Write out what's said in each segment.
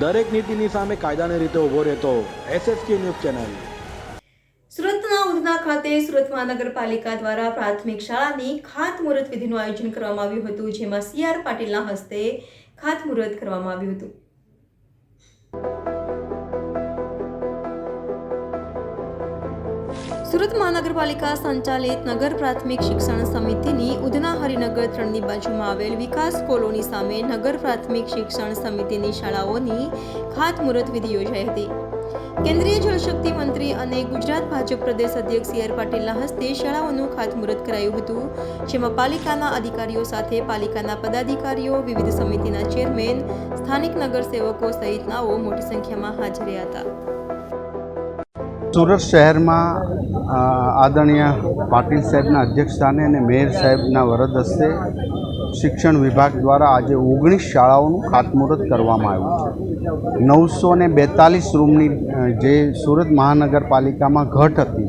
દરેક નીતિની સામે કાયદાની રીતે ઊભો રહેતો એસએસકે ન્યૂઝ ચેનલ. સુરતના ઉધના ખાતે સુરત મહાનગરપાલિકા દ્વારા પ્રાથમિક શાળાની ખાતમુહૂર્ત વિધિનું આયોજન કરવામાં આવ્યું હતું, જેમાં સીઆર પાટીલના હસ્તે ખાતમુહૂર્ત કરવામાં આવ્યું હતું. સુરત મહાનગરપાલિકા સંચાલિત નગર પ્રાથમિક શિક્ષણ સમિતિની ઉધના હરિનગર ત્રણની બાજુમાં આવેલ વિકાસ કોલોની સામે નગર પ્રાથમિક શિક્ષણ સમિતિની શાળાઓની ખાતમુહૂર્ત વિધિ યોજાઈ હતી. કેન્દ્રીય જળશક્તિ મંત્રી અને ગુજરાત ભાજપ પ્રદેશ અધ્યક્ષ સી આર પાટીલના હસ્તે શાળાઓનું ખાતમુહૂર્ત કરાયું હતું, જેમાં પાલિકાના અધિકારીઓ સાથે પાલિકાના પદાધિકારીઓ, વિવિધ સમિતિના ચેરમેન, સ્થાનિક નગરસેવકો સહિતનાઓ મોટી સંખ્યામાં હાજર હતા. સુરત શહેરમાં આદરણીય પાટીલ સાહેબના અધ્યક્ષસ્થાને અને મેયર સાહેબના વરદ હસ્તે શિક્ષણ વિભાગ દ્વારા આજે ઓગણીસ શાળાઓનું ખાતમુહૂર્ત કરવામાં આવ્યું છે. નવસો ને બેતાલીસ રૂમની જે સુરત મહાનગરપાલિકામાં ઘટ હતી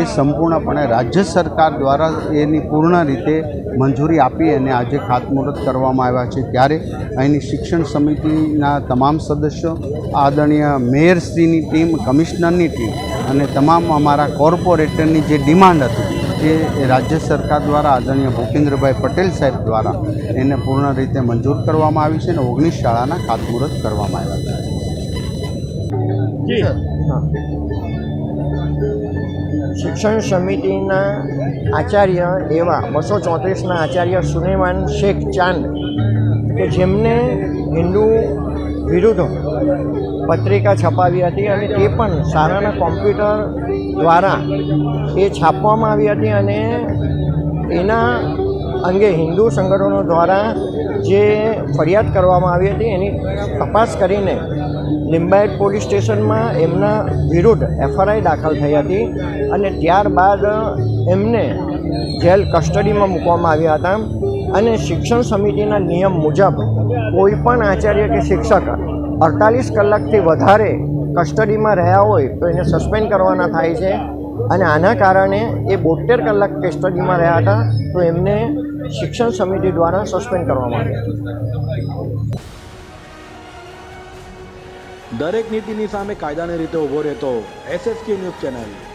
એ સંપૂર્ણપણે રાજ્ય સરકાર દ્વારા એની પૂર્ણ રીતે મંજૂરી આપી અને આજે ખાતમુહૂર્ત કરવામાં આવ્યા છે. ત્યારે અહીંની શિક્ષણ સમિતિના તમામ સદસ્યો આદરણીય મેયરશ્રીની ટીમ કમિશનરની ટીમ અને તમામ અમારા કોર્પોરેટરની જે ડિમાન્ડ હતી જે રાજ્ય સરકાર દ્વારા આદરણીય ભૂપેન્દ્રભાઈ પટેલ સાહેબ દ્વારા એને પૂર્ણ રીતે મંજૂર કરવામાં આવી છે અને ઓગણીસ શાળાના ખાતમુહૂર્ત કરવામાં આવ્યા છે. શિક્ષણ સમિતિના આચાર્ય એવા બસો ચોત્રીસના આચાર્ય સુલેમાન શેખ ચાંદ, કે જેમને હિન્દુ વિરુદ્ધ પત્રિકા છપાવી હતી અને તે પણ સારાના કોમ્પ્યુટર દ્વારા એ છાપવામાં આવી હતી અને એના અંગે હિન્દુ સંગઠનો દ્વારા જે ફરિયાદ કરવામાં આવી હતી, એની તપાસ કરીને લિંબાયત પોલીસ સ્ટેશનમાં એમના વિરુદ્ધ એફઆરઆઈ દાખલ થઈ હતી અને ત્યારબાદ એમને જેલ કસ્ટડીમાં મૂકવામાં આવ્યા હતા અને શિક્ષણ સમિતિના નિયમ મુજબ કોઈ પણ આચાર્ય કે શિક્ષક અડતાલીસ કલાકથી વધારે કસ્ટડીમાં રહ્યા હોય તો એને સસ્પેન્ડ કરવાના થાય છે અને આના કારણે એ બોતેર કલાક કસ્ટડીમાં રહ્યા હતા તો એમને શિક્ષણ સમિતિ દ્વારા સસ્પેન્ડ કરવામાં આવ્યા. દરેક નીતિની સામે કાયદાની રીતે ઊભો રહેતો એસએસકે ન્યૂઝ ચેનલ.